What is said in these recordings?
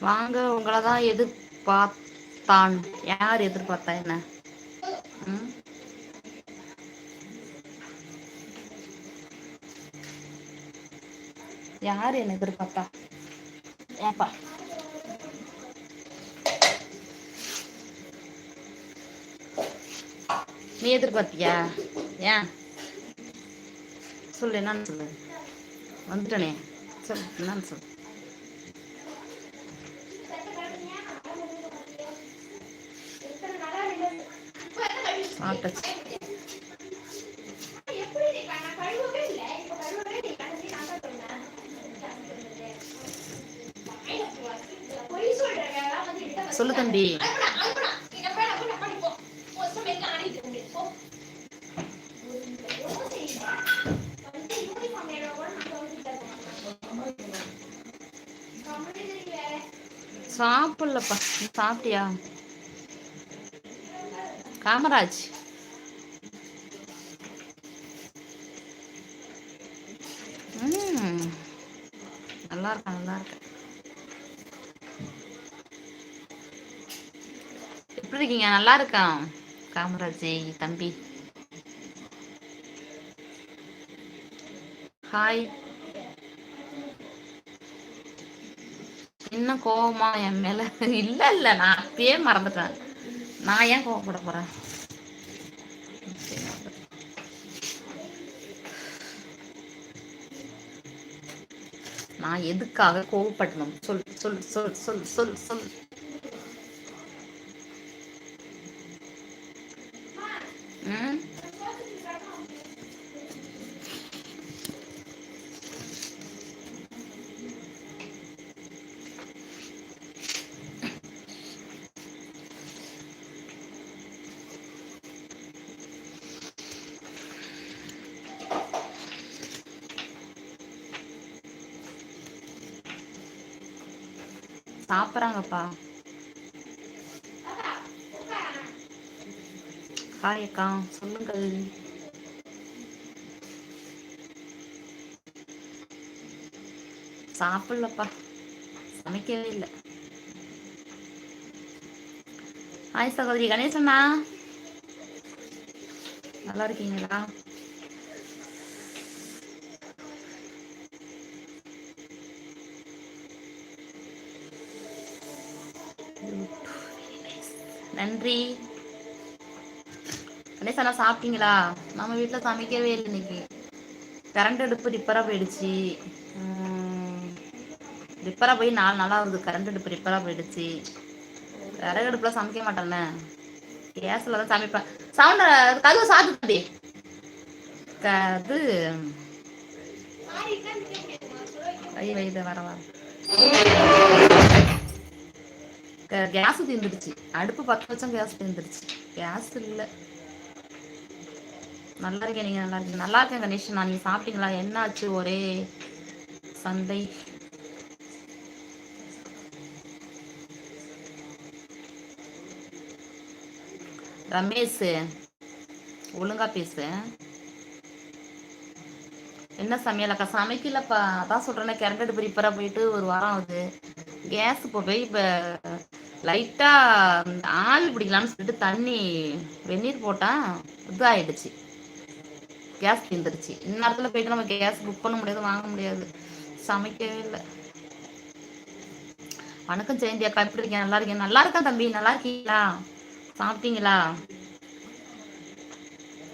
வாங்க உங்களை தான் எதிர்பார்த்தான். யார் எதிர்பார்த்தா என்ன? யார் என்ன எதிர்பார்த்தா? ஏப்பா. நீ எதிர்பார்த்தியா? ஏன்? சொல்லு என்னன்னு சொல்லு. வந்துட்டனே. சொல்லு என்னன்னு சொல்லு. ஆட்டச்சு. சொல்லு தம்பி. சாப்பிடலப்பா. நீ சாப்பிட்டியா? காமராஜ் ம் நல்லா இருக்கேன் நல்லா இருக்கு. எப்படி இருக்கீங்க? நல்லா இருக்கான் காமராஜ் தம்பி. ஹாய் என்ன கோவமா என் மேல? இல்ல இல்ல நான் அப்பயே மறந்துட்டேன். நான் ஏன் கோவப்பட போறேன்? நான் எதுக்காக கோவப்படணும்? சொல் சொல் சொல் சொல் சொல் சொல். ம்? சாப்பிட்றாங்கப்பா ஹாய் அக்கா சொல்லுங்கள். சாப்பிடலப்பா சமைக்கவே இல்லை. ஹாய் சகோதரி கணேசண்ணா. நல்லா இருக்கீங்களா? நன்றி. கணேசனா சாப்பிட்டீங்களா? நம்ம வீட்டில் சமைக்கவே இல்லை இன்னைக்கு. கரண்ட் அடுப்பு ரிப்பராக போயிடுச்சு. ரிப்பராக போய் நாலு நாளாக வருது கரண்ட் அடுப்பு ரிப்பராக போயிடுச்சு. விறகு அடுப்பில் சமைக்க மாட்டேன்னே கேஸில் தான் சமைப்பேன். சவுண்ட கதவு சாத்துடி அது வை வைத வர வர. கேஸ் தீர்ந்துடுச்சு அடுப்பு பத்து வருஷம் கேஸ் தீர்ந்துடுச்சு கேஸ் இல்லை. நல்லா இருக்கேன் நீங்க நல்லா இருக்கீங்க? நல்லா இருக்கேன் கணேஷ் நான் நீங்க சாப்பிட்டீங்களா? என்ன ஆச்சு ஒரே சந்தை. ரமேஷ் ஒழுங்கா பேசு. என்ன சமையல் அக்கா? சமைக்கலப்பா. அதான் சொல்றேன்னா கரண்ட் அடுப்பு ரிப்பரா போயிட்டு ஒரு வாரம் ஆகுது. கேஸ் இப்போ போய் இப்போ லைட்டாக ஆவி பிடிக்கலாம்னு சொல்லிட்டு தண்ணி வெந்நீர் போட்டால் இது ஆயிடுச்சு கேஸ் தீர்ந்துருச்சு இந்நேரத்தில் போயிட்டு நம்ம கேஸ் புக் பண்ண முடியாது வாங்க முடியாது. சமைக்கவே இல்லை. வணக்கம் ஜெயந்தி அக்கா எப்படி இருக்கேன் நல்லா இருக்கேன் நல்லா இருக்கா தம்பி? நல்லா இருக்கீங்களா? சாப்பிட்டீங்களா?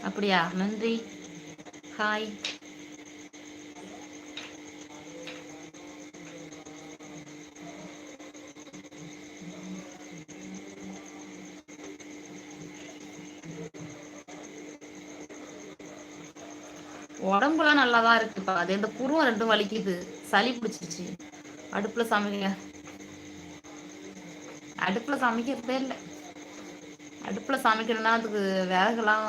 அப்படியா? நன்றி. ஹாய். உடம்புலாம் நல்லா தான் இருக்குப்பா. அது இந்த குருவம் ரெண்டும் வலிக்குது. சளி பிடிச்சிருச்சு. அடுப்புல சமைக்க அடுப்புல சமைக்கிறதே இல்லை. அடுப்புல சமைக்கணும்னா அதுக்கு விறகுலாம்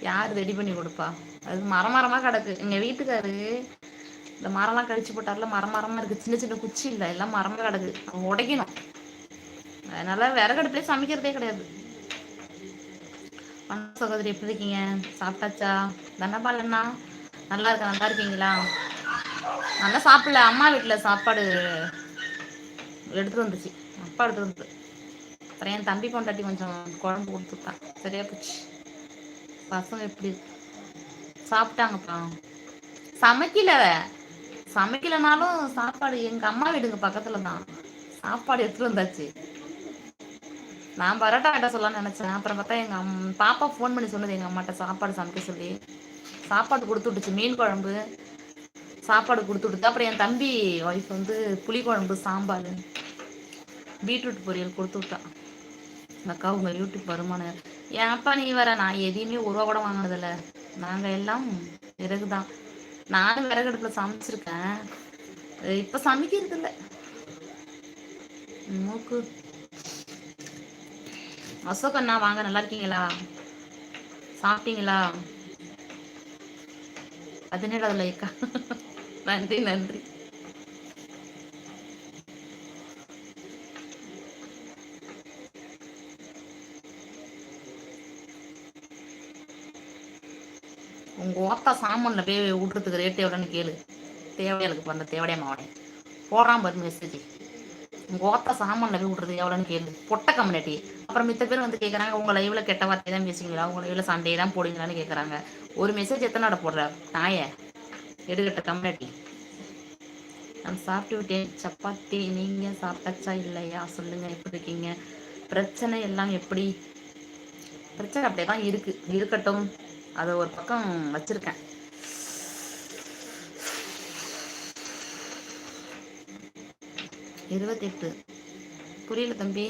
யார் ரெடி பண்ணி கொடுப்பா? அது மரம் மரமா கிடக்கு. எங்க வீட்டுக்காரு இந்த மரம்லாம் கழிச்சு போட்டார்ல மரம் மரமா இருக்கு. சின்ன சின்ன குச்சி இல்லை. எல்லாம் மரமா கிடக்கு. உடைக்கணும். அதனால விறகடுப்புலேயே சமைக்கிறதே கிடையாது. சகோதரி எப்படி இருக்கீங்க? சாப்பிட்டாச்சா? தனபால் அண்ணா நல்லா இருக்க? நல்லா இருக்கீங்களா? நல்லா சாப்பிடல. அம்மா வீட்டில் சாப்பாடு எடுத்துட்டு வந்துச்சு. அப்பா எடுத்து வந்து. அப்புறம் என் தம்பி பொண்டாட்டி கொஞ்சம் குழம்பு கொடுத்துட்டான் சரியா போச்சு. பசங்க எப்படி சாப்பிட்டாங்கப்பா. சமைக்கல. சமைக்கலனாலும் சாப்பாடு எங்கள் அம்மா வீடுங்க பக்கத்தில் தான் சாப்பாடு எடுத்துட்டு வந்தாச்சு. நான் பரோட்டா கிட்ட சொல்லலாம்னு நினைச்சேன். அப்புறம் பார்த்தா எங்க அம் பாப்பா ஃபோன் பண்ணி சொன்னது எங்க அம்மாட்ட சாப்பாடு சமைக்க சொல்லி. சாப்பாடு கொடுத்து விட்டுச்சு. மீன் குழம்பு சாப்பாடு கொடுத்து விடுது அப்புறம் என் தம்பி ஒய்ஃப் வந்து புளிக்குழம்பு சாம்பார் பீட்ரூட் பொரியல் கொடுத்து விட்டான் அக்கா உங்கள் யூடியூப் வருமானம். அப்பா நீ வர நான் எதையுமே ஒரு ரூபா கூட வாங்கினதில்ல. நாங்கள் எல்லாம் விறகு தான் நானும் விறகு அடுப்பில் சமைச்சிருக்கேன். இப்போ சமைக்கிறது இல்லை மூக்கு அசோக் அண்ணா வாங்க நல்லா இருக்கீங்களா? சாப்பிட்டீங்களா? பதினேழாவது லைக்கா? நன்றி நன்றி. உங்க ஓத்தா சாமான்ல போய் விட்டுறதுக்கு ரேட் எவ்வளோன்னு கேளு. தேவையாளுக்கு பண்ண தேவையா மாவனே போடுறான் பாரு மெசேஜ் உங்க ஓத்தா சாமான்ல போய் விட்றது எவ்வளோன்னு கேளு. பொட்ட கம்யூனிட்டி. அப்புறம் மித்த பேர் வந்து கேட்குறாங்க உங்க லைவ்ல கெட்ட வார்த்தை தான் பேசுவீங்களா? உங்க லைவ்ல சண்டே தான் போடுவீங்களான்னு கேட்குறாங்க ஒரு மெசேஜ் எத்தனை போடுற? நாய எடுக்கட்ட கம்யூனிட்டி. நான் சாப்பிட்டு விட்டேன். சப்பாத்தி நீங்க சாப்பிட்டாச்சா இல்லையா? சொல்லுங்க எப்படி இருக்கீங்க? பிரச்சனை எல்லாம் எப்படி? பிரச்சனை அப்படியே தான் இருக்கு. இருக்கட்டும். அதை ஒரு பக்கம் வச்சிருக்கேன். இருபத்தெட்டு. புரியல தம்பி.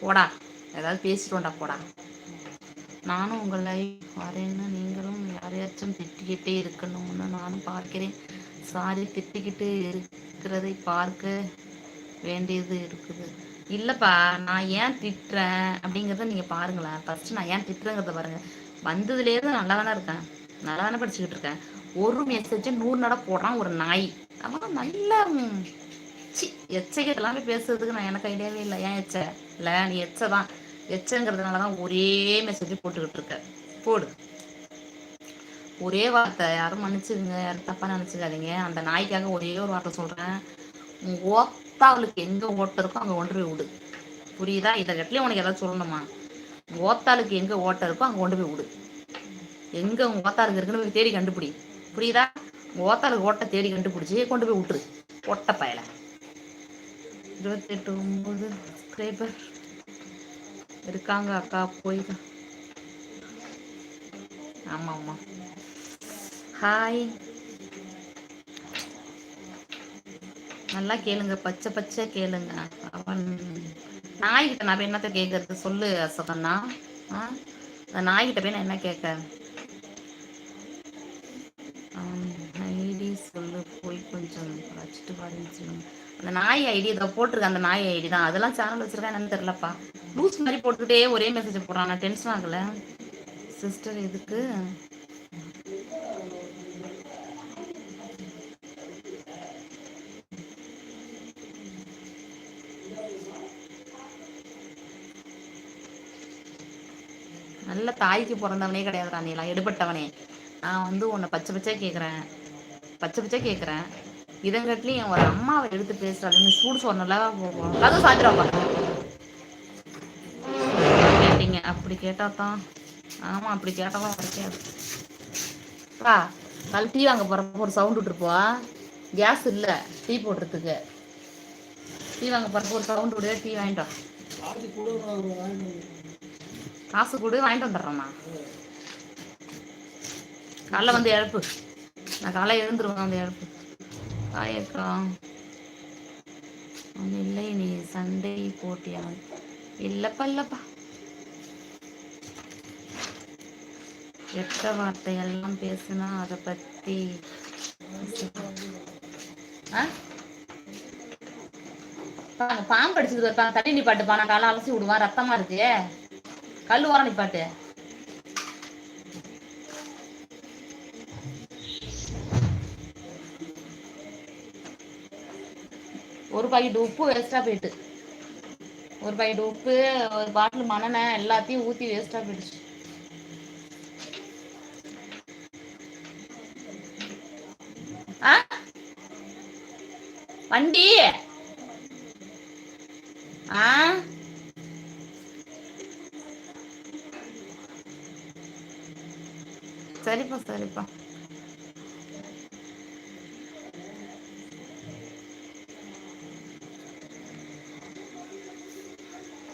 போடா. ஏதாவது பேசிட்டோண்டா போடா. நானும் உங்கள் லைஃப் வரேன்னு நீங்களும் யாரையாச்சும் திட்டிக்கிட்டே இருக்கணும்னு நானும் பார்க்கிறேன். சாரி திட்டிக்கிட்டு இருக்கிறதை பார்க்க வேண்டியது இருக்குது. இல்லைப்பா நான் ஏன் திட்டுறேன் அப்படிங்கிறத நீங்கள் பாருங்களேன். ஃபஸ்ட்டு நான் ஏன் திட்டுறேங்கிறத பாருங்கள் வந்ததுலேருந்து நல்லா தானே இருக்கேன். நல்லா தானே படிச்சுக்கிட்டு இருக்கேன். ஒரு மெசேஜ் நூறு நட போடுறான் ஒரு நாய். அவன் நல்லா சி எச்சைக்கு பேசுறதுக்கு நான் எனக்கு ஐடியாவே இல்லை. ஏன் எச்ச? இல்லை நீ எச்ச தான். எச்சங்கிறதுனால தான் ஒரே மெசேஜ் போட்டுக்கிட்டு இருக்க. போடு. ஒரே வார்த்தை. யாரும் மன்னிச்சுங்க யாரும் தப்பாக நினச்சிக்காதீங்க. அந்த நாய்க்காக ஒரே ஒரு வார்த்தை சொல்கிறேன் ஓத்தாளுக்கு எங்கே ஓட்டு இருக்கோ அங்கே ஒன்று போய் விடு. புரியுதா? இதை கட்டிலே உனக்கு ஏதாவது சொல்லணுமா? ஓத்தாளுக்கு எங்கே ஓட்டை இருக்கோ அங்கே கொண்டு போய் விடு. எங்கே உங்கள் ஓத்தாளுக்கு இருக்குன்னு போய் தேடி கண்டுபிடி. புரியுதா? ஓத்தாளுக்கு ஓட்ட தேடி கண்டுபிடிச்சி கொண்டு போய் விட்டுரு. ஒட்ட பயலை. இருபத்தெட்டு ஒம்பது சப்ஸ்கிரைபர் இருக்காங்க அக்கா போய் ஆமாம் ஆமாம் ஹாய் நல்லா கேளுங்க பச்சை பச்சை கேளுங்க. அவன் நாய்கிட்ட நான் என்னத்த கேட்கறது சொல்லு அசோகண்ணா. ஆ? அந்த நாய்கிட்ட போய் நான் என்ன கேட்க ஐடி சொல்லு போய் கொஞ்சம் வச்சுட்டு பாருங்க அந்த நாய் ஐடி இதை போட்டிருக்க அந்த நாய் ஐடி தான். அதெல்லாம் சேனல் வச்சிருக்கா என்னன்னு தெரிலப்பா லூஸ் மாதிரி போட்டுக்கிட்டே ஒரே மெசேஜ் போடுறான். நான் டென்ஷன் ஆகலை. சிஸ்டர் எதுக்கு? நல்ல தாய்க்கு பிறந்தவனே கிடையாதுடா நீலாம் எடுபட்டவனே. நான் வந்து உன்னை பச்சை பச்சை கேட்குறேன் பச்சை பச்சை கேட்குறேன் இதங்கட்லையும் ஒரு அம்மாவை எடுத்து பேசுறாங்க சூடு சொன்னல அதுவும் சாத்திரப்பா கேட்டீங்க. அப்படி கேட்டா தான். ஆமா அப்படி கேட்டாலும் கிடைக்காது பா கல் டீ வாங்க போறப்ப ஒரு சவுண்ட் விட்டுருப்பா கேஸ் இல்லை டீ போடுறதுக்கு. டீ வாங்க போறப்ப ஒரு சவுண்ட் விடு டீ வாங்கிட்டோம் காசு கொடு வாங்கிட்டு வந்துடுறேம்மா. காலைல வந்து இழப்பு நான் காலை எழுந்துருவேன் அந்த இழப்பு காயக்கா இல்லை நீ சண்டை போட்டியா? இல்லப்பா இல்லப்பா. எட்ட வார்த்தையெல்லாம் பேசுனா அதை பத்தி பாம்பு அடிச்சுட்டு இருப்பாங்க தண்ணி நிப்பாட்டுப்பா. நான் காலை அலசி விடுவான். ரத்தமா இருக்கு. கல் ஓரம் நிப்பாட்டு ஒரு பாக்கெட் உப்பு வேஸ்டா போயிட்டு. ஒரு பாக்கெட் உப்பு ஒரு பாட்டில் மணனை எல்லாத்தையும் ஊற்றி வேஸ்டா போயிடுச்சு. வண்டி? சரிப்பா சரிப்பா.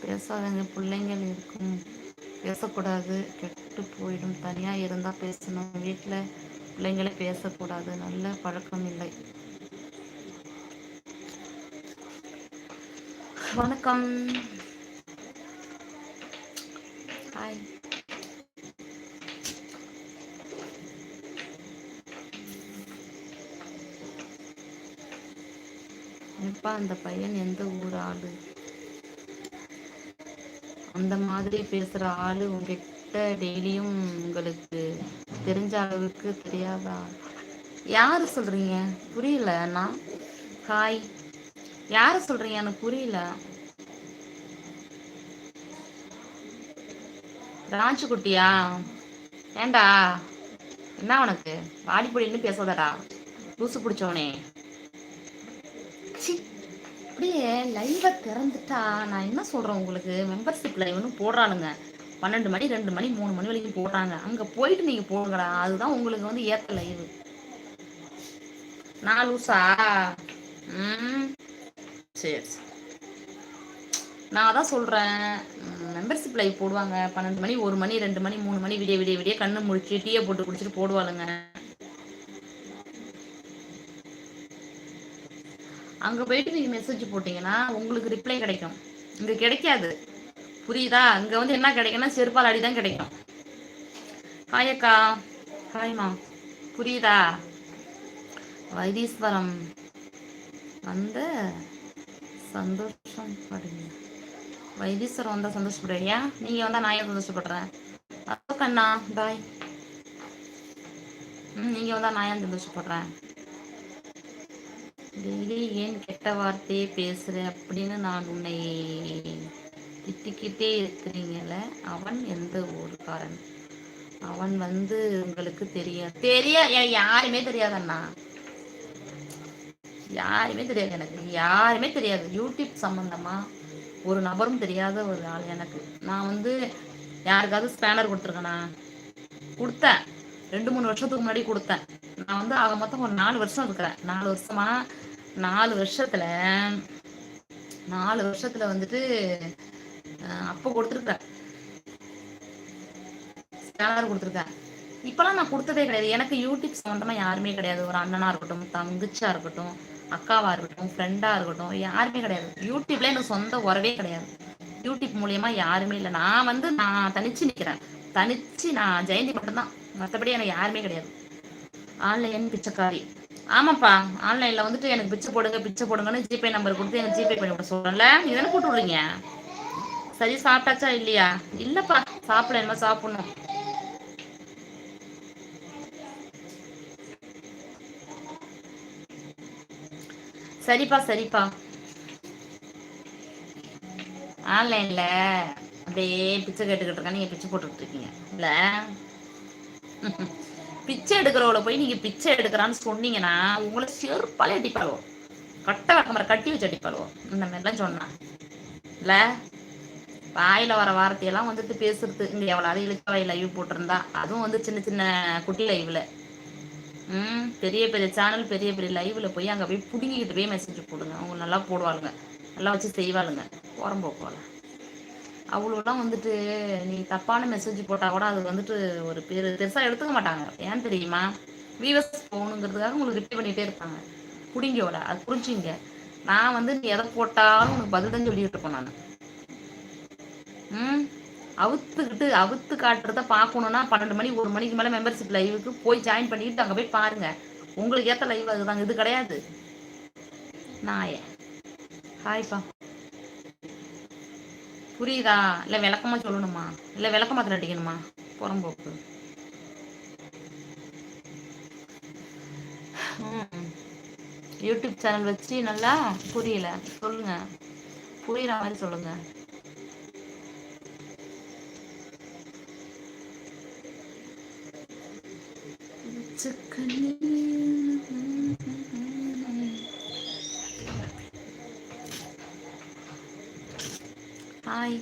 பேசாதங்க பிள்ளைங்கள் இருக்கும். பேசக்கூடாது கெட்டு போயிடும். தனியாக இருந்தால் பேசணும். வீட்டில் பிள்ளைங்களே பேசக்கூடாது. நல்ல பழக்கம் இல்லை. வணக்கம் ஹாய் அப்பா அந்த பையன் எந்த ஊர் ஆளு? அந்த மாதிரி பேசுற ஆளு உங்ககிட்ட டெய்லியும் உங்களுக்கு தெரிஞ்ச அளவுக்கு தெரியாதா யாரு சொல்றீங்க? புரியல அண்ணா. ஹாய். யாரு சொல்றீங்க? எனக்கு புரியல. ராஜுக்குட்டியா ஏண்டா? என்ன உனக்கு? வாடிப்பொடின்னு பேசாதடா. லூசு பிடிச்சவனே. அப்படியே லைவை திறந்துட்டா நான் என்ன சொல்கிறேன் உங்களுக்கு? மெம்பர்ஷிப் லைவ்னு போடுறானுங்க. பன்னெண்டு மணி ரெண்டு மணி மூணு மணி வரைக்கும் போடுறாங்க. அங்கே போயிட்டு நீங்கள் போடுங்கடா. அதுதான் உங்களுக்கு வந்து ஏற்ற லைவ் நான் லூசா? ம். சரி நான் அதான் சொல்கிறேன் மெம்பர்ஷிப் லைவ் போடுவாங்க. பன்னெண்டு மணி ஒரு மணி ரெண்டு மணி மூணு மணி விடிய விடிய விடிய கண்ணு முழிச்சு டீயை போட்டு குடிச்சிட்டு போடுவாளுங்க. அங்க போயிட்டு நீங்க மெசேஜ் போட்டீங்கன்னா உங்களுக்கு ரிப்ளை கிடைக்கும். இங்க கிடைக்காது. புரியுதா? அங்கே வந்து என்ன கிடைக்கும்னா செருப்பால் அடி தான் கிடைக்கும். ஹாயக்கா ஹாய்மா புரியுதா? வைதீஸ்வரம் வந்து சந்தோஷம் படுங்க. வைத்தீஸ்வரம் வந்தா சந்தோஷப்படுறியா நீங்க வந்தா நான் ஏன் சந்தோஷப்படுறேன்? அப்போ கண்ணா. பாய் ம் நீங்க வந்தா நான் ஏன் சந்தோஷப்படுறேன்? டெய்லி ஏன் கெட்ட வார்த்தையே பேசுற அப்படின்னு நான் உன்னை திட்டிக்கிட்டே இருக்கிறீங்கல்ல அவன் எந்த ஊருக்காரன்? அவன் வந்து உங்களுக்கு தெரியாது தெரியா யாருமே தெரியாதண்ணா. யாருமே தெரியாது எனக்கு யாருமே தெரியாது. யூடியூப் சம்பந்தமா ஒரு நபரும் தெரியாத ஒரு ஆள் எனக்கு. நான் வந்து யாருக்காவது ஸ்பேனர் கொடுத்துருக்கேண்ணா கொடுத்தேன். ரெண்டு மூணு வருஷத்துக்கு முன்னாடி கொடுத்தேன். நான் வந்து ஆக மொத்தம் ஒரு நாலு வருஷம் இருக்கிறேன். நாலு வருஷமா நாலு வருஷத்துல நாலு வருஷத்துல வந்துட்டு அஹ், அப்போ கொடுத்துருக்கேன் கொடுத்துருக்கேன் இப்பெல்லாம் நான் கொடுத்ததே கிடையாது. எனக்கு யூடியூப் சம்மந்தமா யாருமே கிடையாது. ஒரு அண்ணனா இருக்கட்டும் தங்கச்சியா இருக்கட்டும் அக்காவா இருக்கட்டும் ஃப்ரெண்டா இருக்கட்டும் யாருமே கிடையாது. யூடியூப்ல எனக்கு சொந்த உறவே கிடையாது. யூடியூப் மூலியமா யாருமே இல்லை. நான் வந்து நான் தனிச்சு நிக்கிறேன். தனிச்சு நான் ஜெயந்தி மட்டும்தான். மற்றபடி எனக்கு யாருமே கிடையாது. ஆன்லைன் பிச்சைக்காரி. ஆமாப்பா ஆன்லைன்ல வந்துட்டு எனக்கு பிச்சை போடுங்க பிச்சை போடுங்கன்னு ஜிபே நம்பர் கொடுத்து எனக்கு ஜிபே பண்ணி விட சொல்றேன்ல. இதெல்லாம் கூட்டு விடுறீங்க? சரி சாப்பிட்டாச்சா இல்லையா? இல்லப்பா சாப்பிடல என்ன சாப்பிடணும். சரிப்பா சரிப்பா. ஆன்லைன்ல அப்படியே பிச்சை கேட்டுக்கிட்டு இருக்கா நீங்க பிச்சை போட்டுக்கிட்டு இருக்கீங்க. இல்ல? பிச்சை எடுக்கிறவள போய் நீங்க பிச்சை எடுக்கிறான்னு சொன்னீங்கன்னா உங்களை செருப்பாலே அடிப்பாளுவோம் கட்ட வக்கமரை கட்டி வச்சு அடிப்பாளுவோம் இந்த மாதிரிலாம் சொன்னான் இல்ல? வாயில வர வார்த்தையெல்லாம் வந்துட்டு பேசுறது. இங்க எவ்வளவு இழுக்க லைவ் போட்டிருந்தா. அதுவும் வந்து சின்ன சின்ன குட்டி லைவ்ல ம் பெரிய பெரிய சேனல் பெரிய பெரிய லைவ்ல போய் அங்க போய் புடுங்கிக்கிட்டு போய் மெசேஜ் போடுங்க. அவங்க நல்லா போடுவாளுங்க. நல்லா வச்சு செய்வாளுங்க. உரம்போ போகலாம் அவ்வளோலாம் வந்துட்டு நீ தப்பான மெசேஜ் போட்டால் கூட அது வந்துட்டு ஒரு பேர் பெருசா எடுத்துக்க மாட்டாங்க. ஏன் தெரியுமா? வியூவர்ஸ் போகணுங்கிறதுக்காக உங்களுக்கு ரிப்ளை பண்ணிகிட்டே இருப்பாங்க. புடிங்கோட அது புரிஞ்சுங்க. நான் வந்து நீ எதை போட்டாலும் உனக்கு பதில் தான் சொல்லிட்டு இருப்பேன் நான். ம்? அவுத்துக்கிட்டு அவுத்து காட்டுறத பார்க்கணுன்னா பன்னெண்டு மணி ஒரு மணிக்கு மேலே மெம்பர்ஷிப் லைவுக்கு போய் ஜாயின் பண்ணிட்டு அங்கே போய் பாருங்க. உங்களுக்கு ஏற்ற லைவ் அதுதாங்க. இது கிடையாது. நாயே ஹாய்ப்பா புரியுதா? இல்லை விளக்கமா சொல்லணுமா? இல்லை விளக்கமா அடிக்கணுமா? புறம்போக்கு யூடியூப் சேனல் வச்சு நல்லா புரியல. சொல்லுங்க. புரியுற மாதிரி சொல்லுங்க. ஹாய்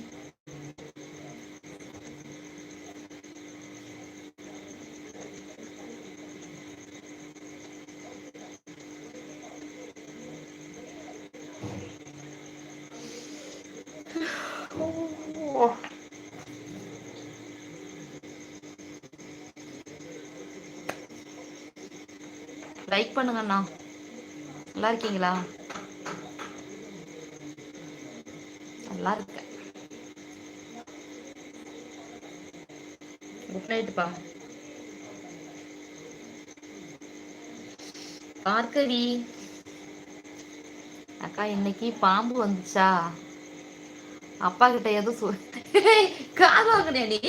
லைக் பண்ணுங்க அண்ணா நல்லா இருக்கீங்களா? நல்லா இருக்கேன். குட் நைட்டுப்பா பார்க்கவி அக்கா இன்னைக்கு பாம்பு வந்துச்சா? அப்பா கிட்ட எதுவும் சொல் காது வாங்கினே நீ?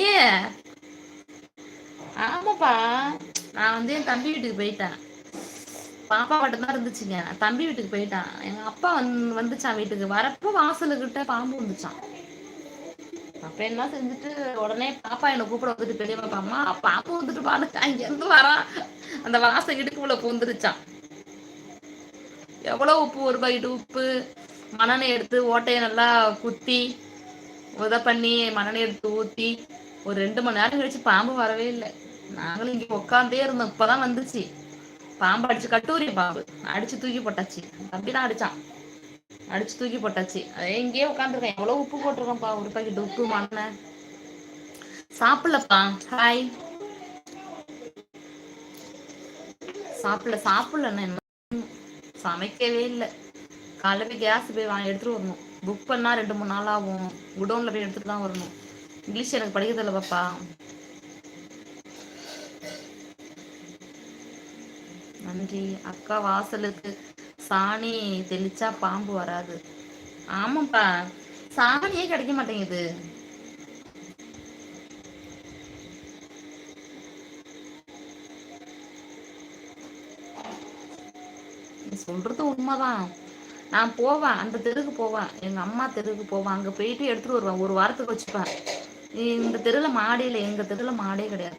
ஆமாப்பா. நான் வந்து என் தம்பி வீட்டுக்கு போயிட்டேன். பாப்பா மட்டும்தான் இருந்துச்சுங்க. தம்பி வீட்டுக்கு போயிட்டான். எங்க அப்பா வந்து வந்துச்சான் வீட்டுக்கு. வரப்போ வாசலுக்கிட்ட பாம்பு வந்துச்சான் அப்ப என்ன செஞ்சுட்டு உடனே பாப்பா என்னை கூப்பிட வந்துட்டு பெரிய பாப்பா அம்மா பாம்பு வந்துட்டு பாருங்க அங்க இருந்து வரான் அந்த வாசம் இடுக்குள்ள பூந்துருச்சான் எவ்வளவு உப்பு ஒரு பாக்கெட் உப்பு மணனை எடுத்து ஓட்டையை நல்லா குத்தி உத பண்ணி மணனை எடுத்து ஊத்தி ஒரு ரெண்டு மணி நேரம் கழிச்சு பாம்பு வரவே இல்லை. நாங்களும் இங்க உட்காந்தே இருந்தோம். இப்பதான் வந்துச்சு. பாம்பு அடிச்சு கட்டூரி பாம்பு. அடிச்சு தூக்கி போட்டாச்சு. தம்பி தான் அடிச்சான். அடிச்சு தூக்கி போட்டாச்சு. அதே இங்கேயே உட்காந்துருக்கேன் எவ்வளவு உப்பு போட்டிருக்கேன்ப்பா ஒரு பாக்கெட் உப்பு மண்ண. சாப்பிடலப்பா. ஹாய் சாப்பிடல சாப்பிடல சமைக்கவே இல்லை. காலைல போய் கேஸ் போய் வாங்கி எடுத்துட்டு வரணும். புக் பண்ணா ரெண்டு மூணு நாள் ஆகும். குடோன்ல போய் எடுத்துட்டு தான் வரணும். இங்கிலீஷ் எனக்கு படிக்கிறதில்ல பாப்பா. நன்றி. அக்கா வாசலுக்கு. சாணி தெளிச்சா பாம்பு வராது. ஆமாப்பா. சாணியே கிடைக்க மாட்டேங்குது. சொல்றது உண்மைதான். நான் போவேன் அந்த தெருவுக்கு போவேன் எங்க அம்மா தெருவுக்கு போவேன் அங்க போயிட்டு எடுத்துட்டு வருவேன். ஒரு வாரத்துக்கு வச்சுப்பேன். இந்த தெருல மாடியில எங்க தெருல மாடே கிடையாது.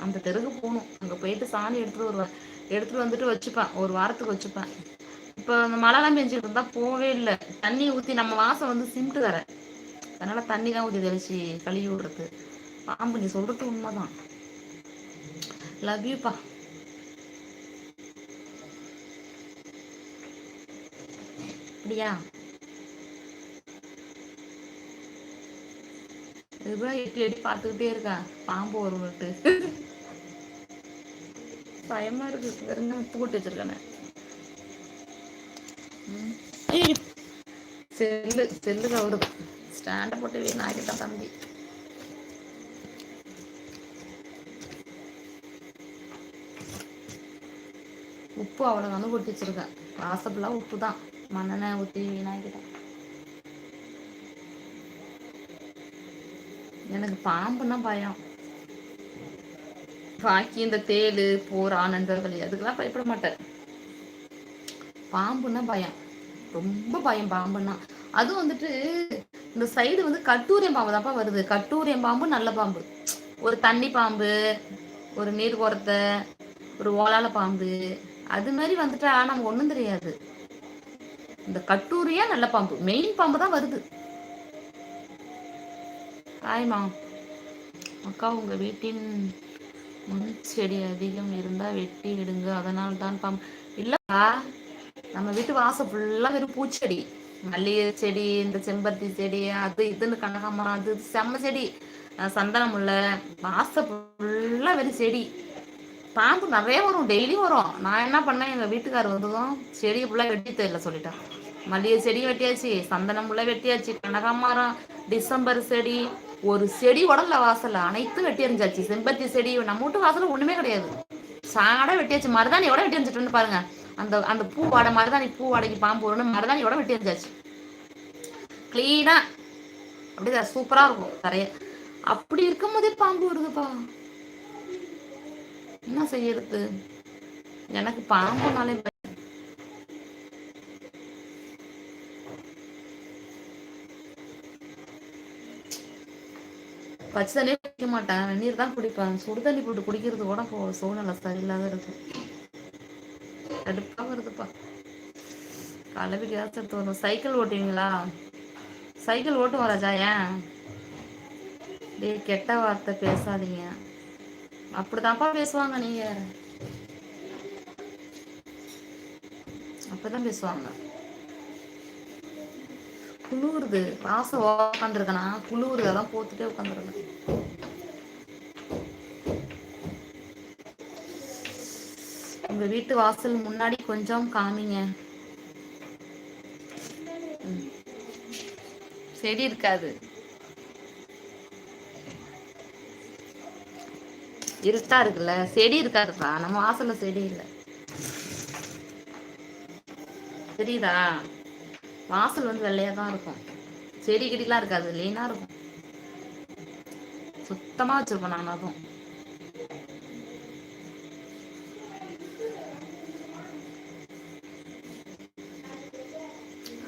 அந்த தெருவுக்கு போகணும். அங்க போயிட்டு சாணி எடுத்துட்டு வருவேன். எடுத்துட்டு வந்துட்டு வச்சுப்பேன். ஒரு வாரத்துக்கு வச்சுப்பேன். இப்போ அந்த மழைலாம் பெஞ்சிட்டு இருந்தா போவே இல்லை. தண்ணி ஊத்தி நம்ம வாசம் வந்து சிமிட்டு வர அதனால தண்ணி தான் ஊத்தி தெளிச்சு கழுவி விடுறது. பாம்பு நீ சொல்றது உண்மைதான். லவ் யூப்பா அப்படியா? இதுதான் எட்டி எட்டி பார்த்துக்கிட்டே இருக்கா? பாம்பு வரும்னுட்டு பயமா இருக்கு. போட்டு வச்சிருக்கேன். செல்லு செல்லு கவுடுது ஸ்டாண்ட போட்டு வீணாக்கிட்டான் தம்பி. உப்பு அவ்வளோ கொட்டி வச்சிருக்கேன் வாசப்பெல்லாம் உப்பு தான் மண்ணெண்ணெய் ஊற்றி வீணாக்கிட்டேன் எனக்கு பாம்புன்னா பயம். பாக்கி இந்த தேளு போரா நண்பர்களி அதுக்கெல்லாம் பயப்பட மாட்டேன். பாம்புன்னா பயம். ரொம்ப பயம் பாம்புன்னா. அதுவும் வந்துட்டு இந்த சைடு வந்து கட்டூரியம் பாம்பு தான்ப்பா வருது. கட்டூரியம் பாம்பு நல்ல பாம்பு. ஒரு தண்ணி பாம்பு ஒரு நீர் குரத்தை ஒரு ஓலால பாம்பு. அது மாதிரி வந்துட்டா நமக்கு ஒன்றும் தெரியாது. இந்த கட்டூரியா நல்ல பாம்பு. மெயின் பாம்பு தான் வருது. ஆய்மா அக்கா உங்க வீட்டின் முன் செடி அதிகம் இருந்தா வெட்டி விடுங்க அதனால் தான் பாம்பு இல்லக்கா. நம்ம வீட்டு வாசல் ஃபுல்லா வெறும் பூச்செடி. மல்லிகை செடி இந்த செம்பருத்தி செடி அது இதுன்னு கனகாமரம் அது செம்ம செடி. சந்தன முல்லை வாசல் ஃபுல்லா வெறும் செடி. பாம்பு நிறைய வரும் டெய்லி வரும். நான் என்ன பண்ணேன் எங்க வீட்டுக்காரர் வந்ததும் செடியை ஃபுல்லா வெட்டி தெரியல சொல்லிட்டேன். மல்லிகை செடி வெட்டியாச்சு சந்தனம் முள்ள வெட்டியாச்சு கனகாமரம் டிசம்பர் செடி. ஒரு செடி உடல்ல வாசல்ல அனைத்தும் வெட்டி எறிஞ்சாச்சு. செம்பருத்தி செடி நம்ம வீட்டு வாசல ஒண்ணுமே கிடையாது. சாடா வெட்டியாச்சு மருதாணியோட வெட்டி எறிஞ்சிட்டு பாருங்க. அந்த அந்த பூ வாடை மருதாணி பூ வாடைக்கு பாம்பு வரணும் மருதாணியோட வெட்டி இருந்தாச்சு கிளீனா அப்படிதான் சூப்பரா இருக்கும் தரைய. அப்படி இருக்கும் போதே பாம்பு வருதுப்பா. என்ன செய்யறது? எனக்கு பாம்புனாலே பச்சை தண்ணியே குடிக்க மாட்டேன். வெந்நீர் தான் குடிப்பேன். சுடு தண்ணி போட்டு குடிக்கிறது கூட சூழ்நிலை சரியில்லாத இருக்கும் கடுப்பாக வருதுப்பா கலவி கேஸ் எடுத்து வரும் சைக்கிள் ஓட்டுவீங்களா? சைக்கிள் ஓட்டுவோம் ராஜா ஏன்? டேய் கெட்ட வார்த்தை பேசாதீங்க. அப்படிதான்ப்பா பேசுவாங்க நீங்க. அப்பதான் பேசுவாங்க. குளிருது. வாசம் உட்காந்துருக்கனா குளிருது. அதான் போத்துட்டே உட்காந்துருக்கேன் உங்க வீட்டு வாசல் முன்னாடி கொஞ்சம் காமிங்க. ம். செடி இருக்காது. இருட்டா இருக்குல்ல? செடி இருக்காதுப்பா. நம்ம வாசல்ல செடி இல்லை. தெரியுதா? வாசல் வந்து வெள்ளையா தான் இருக்கும். செடி கிடிலாம் இருக்காது. லீனா இருக்கும். சுத்தமா வச்சிருப்போம் நான் அதுவும்.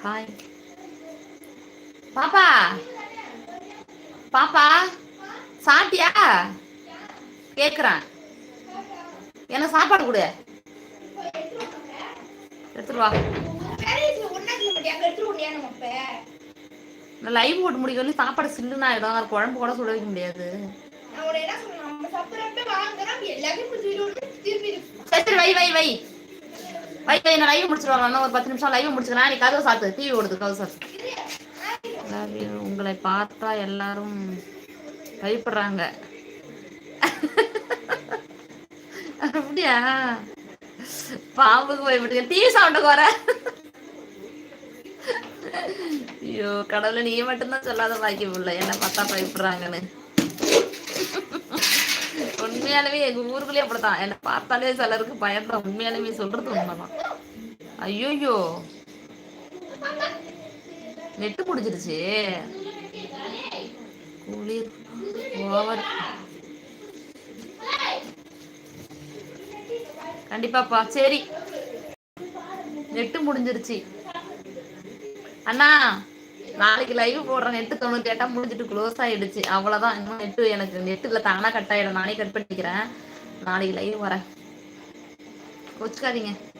ஹாய் பாப்பா பாப்பா சாப்பிட்டியா? கேக்குறேன். எனக்கு சாப்பாடு கொடு. எடுத்துட்டு வா. நான் லைவ் போட்டு முடிக்க வந்து சாப்பாடு சில்லுன்னு ஆயிடும் அது குழம்பு கூட சுட வைக்க முடியாது. சரி வை வை வை. வை என்ன லைவ் முடிச்சிருவாங்க? ஒரு பத்து நிமிஷம் லைவ் முடிச்சுக்கலாம் நீ கதவை சாத்து. டிவி ஓடுது கதவு சாத்து. உங்களை பார்த்தா எல்லாரும் பயப்படுறாங்க. அப்படியா? பாம்புக்கு பயப்படுங்க டிவி சவுண்டுக்கு வர. ஐயோ கடவுளை நீ மட்டும்தான் சொல்லாத பாக்கி புள்ள என்ன பார்த்தா பயப்படுறாங்கன்னு. உண்மையாலுமே எங்க ஊருக்குள்ளேயே அப்படித்தான். என்ன பார்த்தாலே சிலருக்கு பயம்தான் உண்மையாலுமே சொல்றது உண்மைதான். ஐயோயோ. நெட்டு பிடிச்சிருச்சு. குளிர் ஓவர். கண்டிப்பாப்பா சரி. நெட்டு முடிஞ்சிருச்சு. அண்ணா. நாளைக்கு லைவ் போடுறேன் நெட்டு தொண்ணூத்தி எட்டா முடிஞ்சிட்டு க்ளோஸ் ஆயிடுச்சு. அவ்வளவுதான். இன்னும் நெட்டு எனக்கு நெட்டுல தானா கட் ஆயிடும். நானே கட் பண்ணிக்கிறேன். நாளைக்கு லைவ் வரேன். கொச்சுக்காதீங்க.